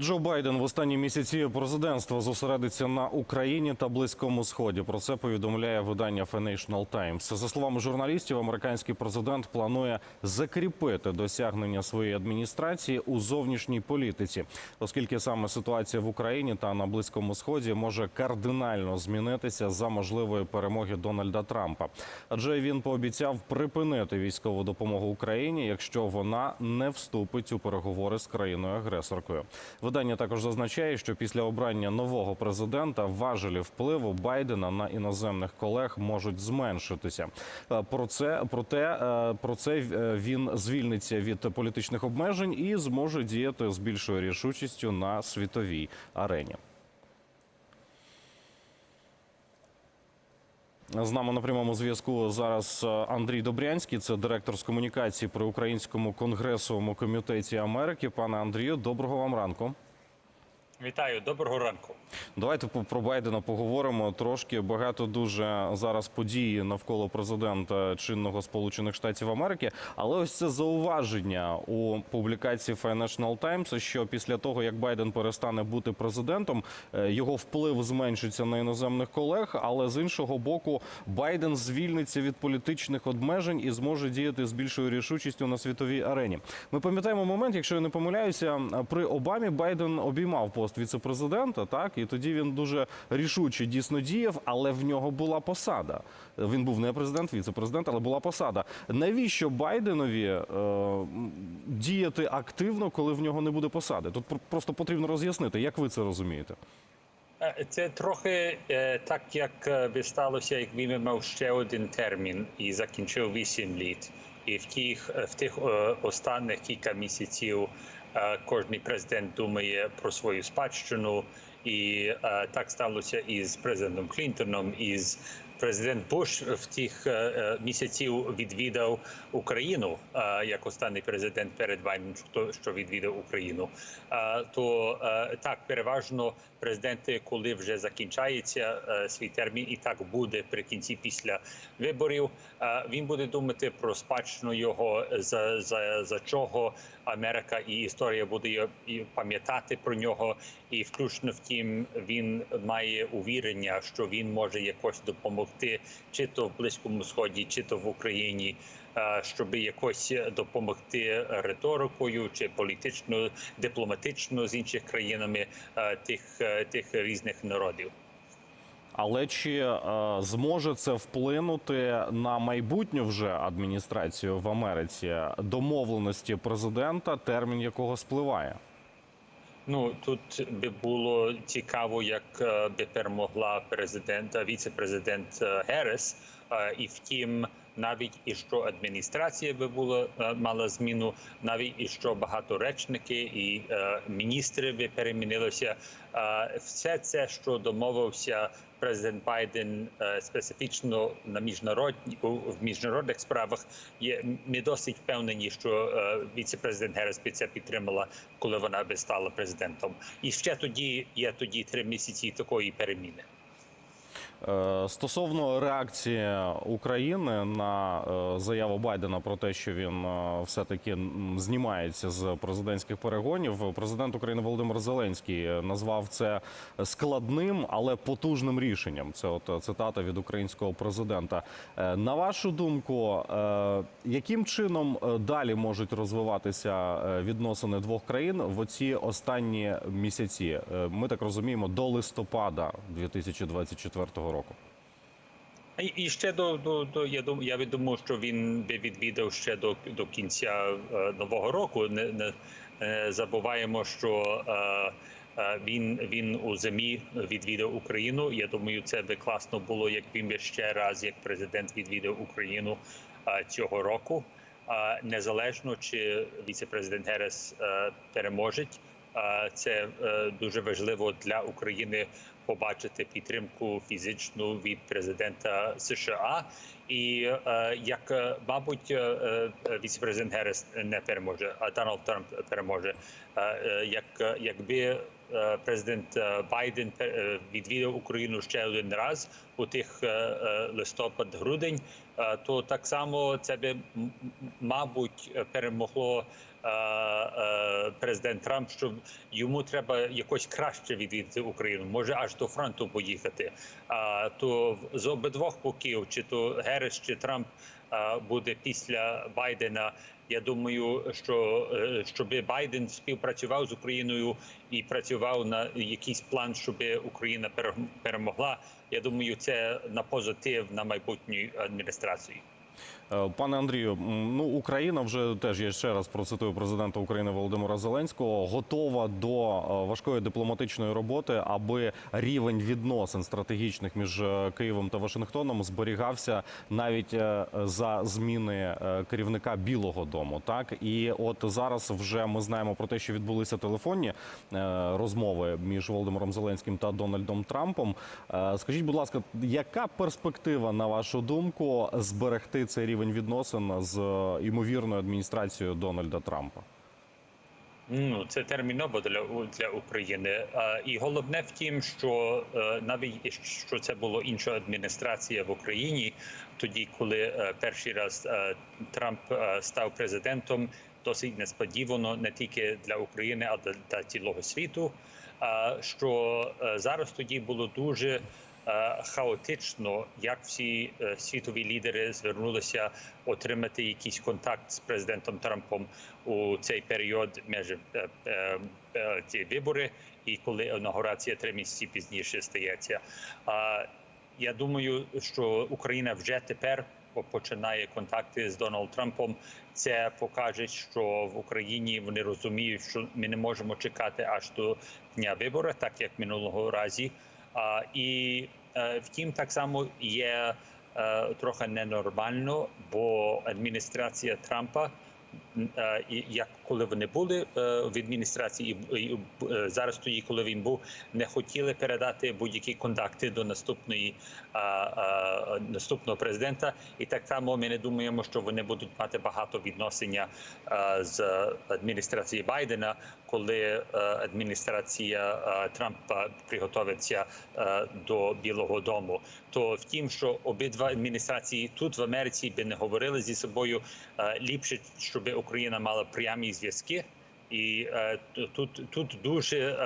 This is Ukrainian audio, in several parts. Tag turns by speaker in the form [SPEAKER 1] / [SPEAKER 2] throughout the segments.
[SPEAKER 1] Джо Байден в останні місяці президентства зосередиться на Україні та Близькому Сході. Про це повідомляє видання Financial Times. За словами журналістів, американський президент планує закріпити досягнення своєї адміністрації у зовнішній політиці, оскільки саме ситуація в Україні та на Близькому Сході може кардинально змінитися за можливої перемоги Дональда Трампа. Адже він пообіцяв припинити військову допомогу Україні, якщо вона не вступить у переговори з країною агресоркою. Видання також зазначає, що після обрання нового президента важелі впливу Байдена на іноземних колег можуть зменшитися. Е, Про це проте е, про це е, він звільниться від політичних обмежень і зможе діяти з більшою рішучістю на світовій арені. З нами на прямому зв'язку зараз е, Андрій Добрянський, це директор з комунікації при Українському конгресовому комітеті Америки. Пане Андрію, доброго вам ранку.
[SPEAKER 2] Вітаю, доброго ранку.
[SPEAKER 1] Давайте по- про Байдена поговоримо трошки. Багато дуже зараз події навколо президента чинного Сполучених Штатів Америки. Але ось це зауваження у публікації Financial Times, що після того як Байден перестане бути президентом, е, його вплив зменшиться на іноземних колег. Але з іншого боку, Байден звільниться від політичних обмежень і зможе діяти з більшою рішучістю на світовій арені. Ми пам'ятаємо момент, якщо я не помиляюся, при Обамі Байден обіймав пост віцепрезидента, так і тоді він дуже рішуче дійсно діяв, але в нього була посада. Він був не президент, віцепрезидент, але була посада. Навіщо Байденові е, діяти активно, коли в нього не буде посади? Тут про- просто потрібно роз'яснити, як ви це розумієте.
[SPEAKER 2] Е, Це трохи е, так, як е, би сталося, як він мав ще один термін і закінчив вісім літ. І в тих, в тих останніх кілька місяців кожен президент думає про свою спадщину. І так сталося і з президентом Клінтоном, і з президент Буш в тих е, е, місяців відвідав Україну е, як останній президент перед Байденом, що, відвідав Україну. То так переважно президенти, коли вже закінчається свій термін, і так буде при кінці після виборів. Він буде думати про спадщину його за, за, за чого Америка і історія буде пам'ятати про нього, і включно втім, він має увірення, що він може якось допомогти, чи то в близькому сході, чи то в Україні. Щоб якось допомогти риторикою чи політично, дипломатично з інших країнами тих, е, тих різних народів.
[SPEAKER 1] Але чи е, зможе це вплинути на майбутню вже адміністрацію в Америці домовленості президента, термін якого спливає?
[SPEAKER 2] Ну тут би було цікаво, як е, би перемогла президент, е, віце-президент Герес. І втім, навіть і що адміністрація би була е, мала зміну, навіть і що багато речники і е, міністри би перемінилися. Е, Все це, що домовився президент Байден е, специфічно на міжнародні у- в міжнародних справах, є ми досить впевнені, що е, віце-президент Герес би це підтримала, коли вона би стала президентом. І ще тоді є тоді три місяці такої переміни.
[SPEAKER 1] Е, Стосовно реакції України на е, заяву Байдена про те, що він е, все-таки знімається з президентських перегонів, президент України Володимир Зеленський назвав це складним, але потужним рішенням. Це от цитата від українського президента. На вашу думку, яким чином далі можуть розвиватися відносини двох країн в оці останні місяці? Ми так розуміємо, до листопада 2024 року.
[SPEAKER 2] І, і ще до, до, до я думаю, я думаю, що він би відвідав ще до, до кінця е, нового року. Не, не е, забуваємо, що е, е, він він у зимі відвідав Україну. Я думаю, це би класно було, як він би ще раз, як президент відвідав Україну е, цього року. Е, незалежно чи віце-президент Герес е, переможе. Це е, дуже важливо для України побачити підтримку фізичну від президента США. І е, як е, мабуть, віцепрезидент е, Герес не переможе, а Дональд Трамп переможе. Як якби президент Байден відвідав Україну ще один раз у тих листопад-грудень, то так само це би мабуть е, перемогло е, е, президент Трамп, що йому треба якось краще відвідати Україну, може аж до фронту поїхати. А то з обидвох боків, чи то Герес, чи Трамп буде після Байдена. Я думаю, що е, щоб Байден співпрацював з Україною і працював на якийсь план, щоб Україна пере- перемогла. Я думаю, це на позитив на майбутню адміністрацію.
[SPEAKER 1] Е, Пане Андрію, ну Україна вже теж я ще раз процитую президента України Володимира Зеленського, готова до е, важкої дипломатичної роботи, аби рівень відносин стратегічних між е, Києвом та Вашингтоном зберігався навіть за зміни керівника Білого Дому. Так і от зараз вже ми знаємо про те, що відбулися телефонні розмови між Володимиром Зеленським та Дональдом Трампом. Скажіть, будь ласка, яка перспектива, на вашу думку, зберегти цей рівень відносин з е, ймовірною адміністрацією Дональда Трампа?
[SPEAKER 2] Ну, це терміново для для України. А, І головне в тім, що е, навіть що це було інша адміністрація в Україні, тоді, коли е, перший раз е, Трамп е, став президентом, досить несподівано не тільки для України, а й для цілого світу. А, Що е, зараз тоді було дуже хаотично, як всі е, світові лідери звернулися отримати якийсь контакт з президентом Трампом у цей період між е, е, е, ці вибори, і коли інаугурація три місяці пізніше стається. Я думаю, що Україна вже тепер починає контакти з Дональдом Трампом. Це покаже, що в Україні вони розуміють, що ми не можемо чекати аж до дня вибору, так як минулого разі. І е, втім, так само є е, трохи ненормально, бо адміністрація Трампа, як коли вони були е, в адміністрації, і, е, зараз тоді, коли він був, не хотіли передати будь-які контакти до наступної наступного президента. І так само ми не думаємо, що вони будуть мати багато відносення з адміністрації Байдена, коли е, адміністрація е, Трампа приготовиться е, до Білого Дому. То втім, що обидва адміністрації тут в Америці би не говорили зі собою е, ліпше, щоб Україна мала прямі зв'язки, і е, тут, тут дуже.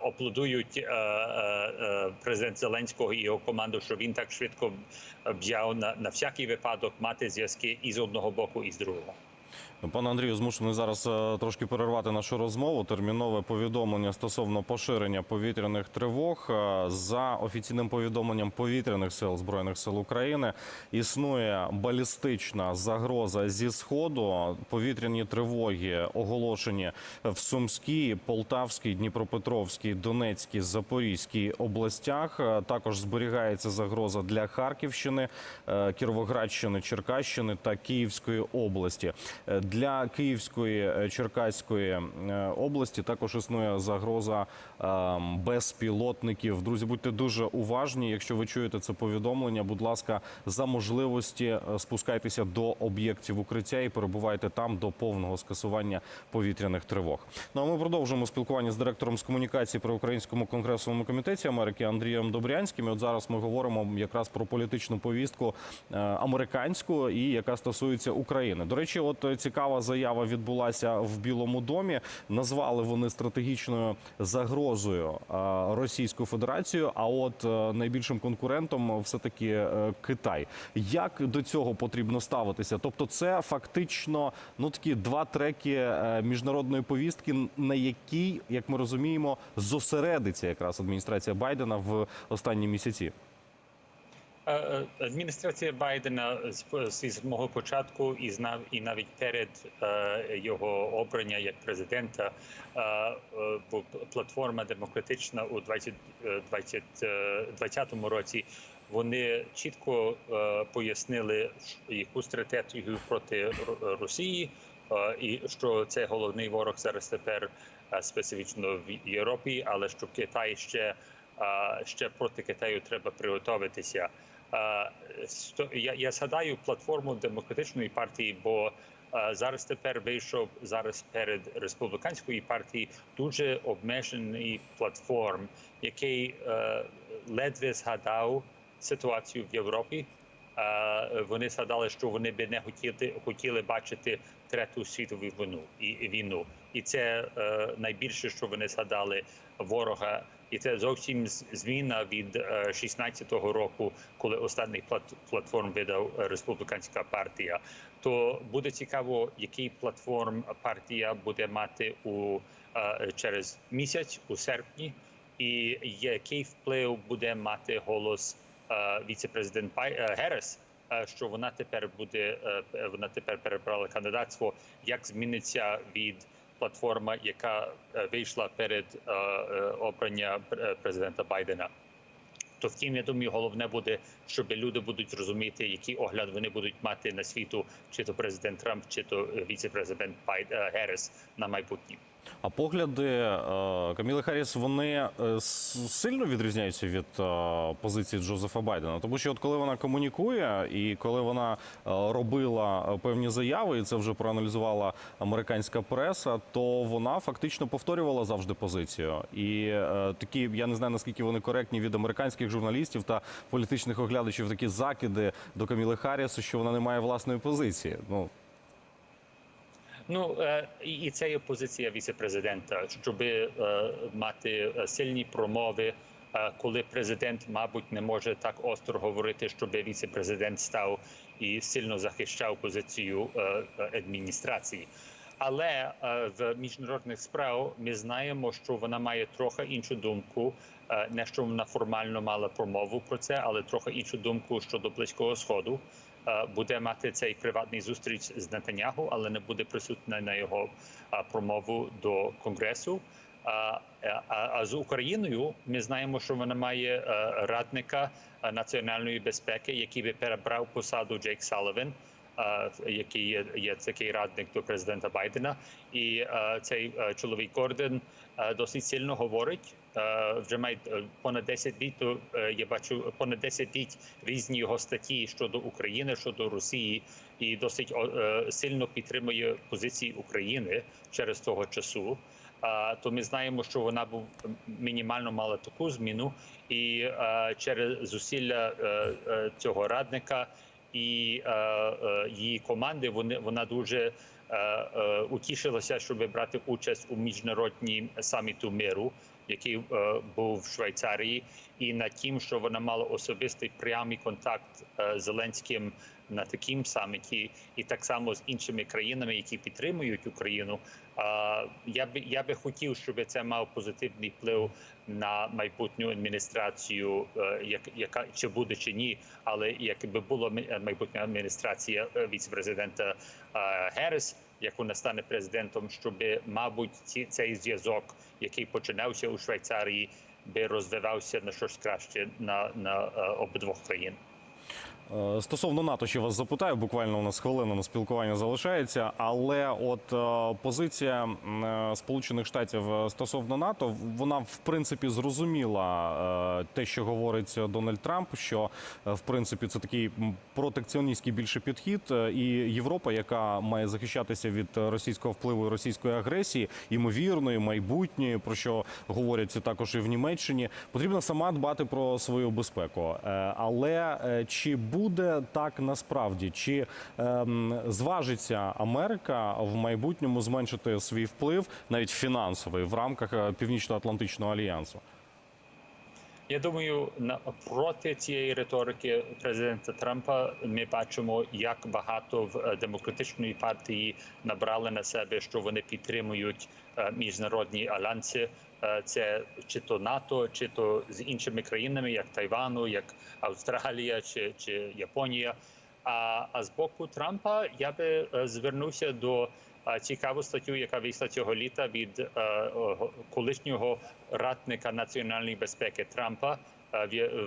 [SPEAKER 2] Оплодують е, е, президент Зеленського і його команду, що він так швидко взяв на, на всякий випадок мати зв'язки і з одного боку, і з другого.
[SPEAKER 1] Пане Андрію, змушений зараз е, трошки перервати нашу розмову. Термінове повідомлення стосовно поширення повітряних тривог. Е, За офіційним повідомленням повітряних сил збройних сил України існує балістична загроза зі сходу. Повітряні тривоги оголошені в Сумській, Полтавській, Дніпропетровській, Донецькій, Запорізькій областях. Е, Також зберігається загроза для Харківщини, Кіровоградщини, Черкащини та Київської області. Для Київської, е, Черкаської е, області також існує загроза е, безпілотників. Друзі, будьте дуже уважні. Якщо ви чуєте це повідомлення, будь ласка, за можливості е, спускайтеся до об'єктів укриття і перебувайте там до повного скасування повітряних тривог. Ну а ми продовжуємо спілкування з директором з комунікації при українському конгресовому комітеті Америки Андрієм Добрянським. І От зараз ми говоримо якраз про політичну повістку американську і яка стосується України. До речі, от е, цікава заява відбулася в Білому домі. Назвали вони стратегічною загрозою е, Російську Федерацію. А от е, найбільшим конкурентом все таки Китай. Як до цього потрібно ставитися? Тобто, це фактично ну такі два треки е, міжнародної повістки, на якій, як ми розуміємо, зосередиться якраз адміністрація Байдена в останні місяці.
[SPEAKER 2] Е, е, Адміністрація Байдена з- самого початку і знав і навіть перед е, його обрання як президента, платформа демократична у 20, е, 20, е, 2020 році. Вони чітко пояснили, яку стратегію проти Росії, і що це головний ворог зараз тепер специфічно в Європі, але що Китай ще, ще проти Китаю треба приготуватися. Я, я згадаю платформу демократичної партії, бо зараз тепер вийшов зараз перед республіканською партією дуже обмежений платформ, який е, ледве згадав ситуацію в Європі. Вони згадали, що вони би не хотіли хотіли бачити третю світову війну і війну, і це е, найбільше, що вони згадали ворога, і це зовсім зміна від е, 16-го року, коли останній плат- платформ видав е, республіканська партія. То буде цікаво, який платформ партія буде мати у е, через місяць у серпні, і який вплив буде мати голос е, віце-президент е, Герес, е, що вона тепер буде е, вона тепер перебрала кандидатство. Як зміниться від платформа, яка е, вийшла перед е, е, обрання президента Байдена? То втім, я думаю, головне буде, щоб люди будуть розуміти, який огляд вони будуть мати на світу, чи то президент Трамп, чи то віце-президент Герес на майбутнє.
[SPEAKER 1] А погляди е, Каміли Харріс, вони е, сильно відрізняються від е, позиції Джозефа Байдена. Тому що от коли вона комунікує і коли вона робила певні заяви, і це вже проаналізувала американська преса, то вона фактично повторювала завжди позицію. І такі, я не знаю наскільки вони коректні від американських журналістів та політичних оглядачів, такі закиди до Каміли Харріс, що вона не має власної позиції. Ну
[SPEAKER 2] Ну е, і це є позиція віце-президента, щоб е, мати е, сильні промови, коли президент, мабуть, не може так остро говорити, щоб віце-президент став і сильно захищав позицію адміністрації. Але в міжнародних справ ми знаємо, що вона має трохи іншу думку. Е, Не що вона формально мала промову про це, але трохи іншу думку щодо близького сходу. Е, Буде мати цей приватний зустріч з Нетаняху, але не буде присутня на його е, промову до конгресу. А, з Україною ми знаємо, що вона має радника національної безпеки, який би перебрав посаду Джейк Салливан, е, який є, є такий радник до президента Байдена, і цей чоловік Гордон досить сильно говорить. Е, Вже має е, понад 10 літ. то, е, Я бачу понад 10 літ різні його статті щодо України, щодо Росії, і досить сильно підтримує позиції України через того часу. То ми знаємо, що вона був мінімально мала таку зміну, і через зусилля цього радника і її команди вони вона дуже утішилася, щоб брати участь у міжнародній саміту миру, який е, був в Швейцарії, і над тим, що вона мала особистий прямий контакт е, з Зеленським на таким саміті, і так само з іншими країнами, які підтримують Україну. А, Я би я би хотів, щоб це мав позитивний вплив на майбутню адміністрацію, е, як яка чи буде чи ні, але якби була майбутня адміністрація е, віце-президента е, Герес, як вона стане президентом, щоб, мабуть, ці, цей зв'язок, який починався у Швейцарії, би розвивався на щось краще на, на е, обидвох країн.
[SPEAKER 1] Е, Стосовно НАТО, ще вас запитаю, буквально у нас хвилина на спілкування залишається. Але от е, позиція е, Сполучених Штатів стосовно НАТО, вона в принципі зрозуміла те, що говорить Дональд Трамп, що в принципі це такий протекціоністський більше підхід, і Європа, яка має захищатися від російського впливу і російської агресії, імовірної, майбутньої, про що говорять також і в Німеччині, потрібно сама дбати про свою безпеку. Але чи буде так насправді? Чи ем, зважиться Америка в майбутньому зменшити свій вплив, навіть фінансовий, в рамках е, Північно-Атлантичного альянсу?
[SPEAKER 2] Я думаю, на проти цієї риторики президента Трампа ми бачимо, як багато в е, демократичної партії набрали на себе, що вони підтримують е, міжнародні альянси. Е, Це чи то НАТО, чи то з іншими країнами, як Тайвану, як Австралія чи, чи Японія. А, а з боку Трампа я би звернувся до цікаву статтю, яка вийшла цього літа від е, колишнього радника національної безпеки Трампа е,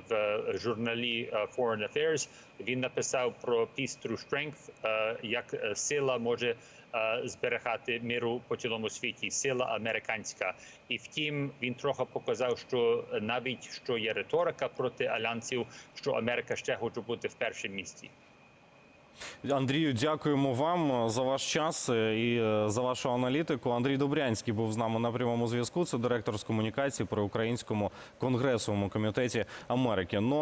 [SPEAKER 2] в, в журналі е, Foreign Affairs. Він написав про Peace Through Strength, е, як е, сила може е, зберігати миру по цілому світі, сила американська. І втім, він трохи показав, що навіть що є риторика проти альянсів, що Америка ще хоче бути в першому місці.
[SPEAKER 1] Андрію, дякуємо вам за ваш час е, і е, за вашу аналітику. Андрій Добрянський був з нами на прямому зв'язку. Це директор з комунікації при українському конгресовому комітеті Америки. Ну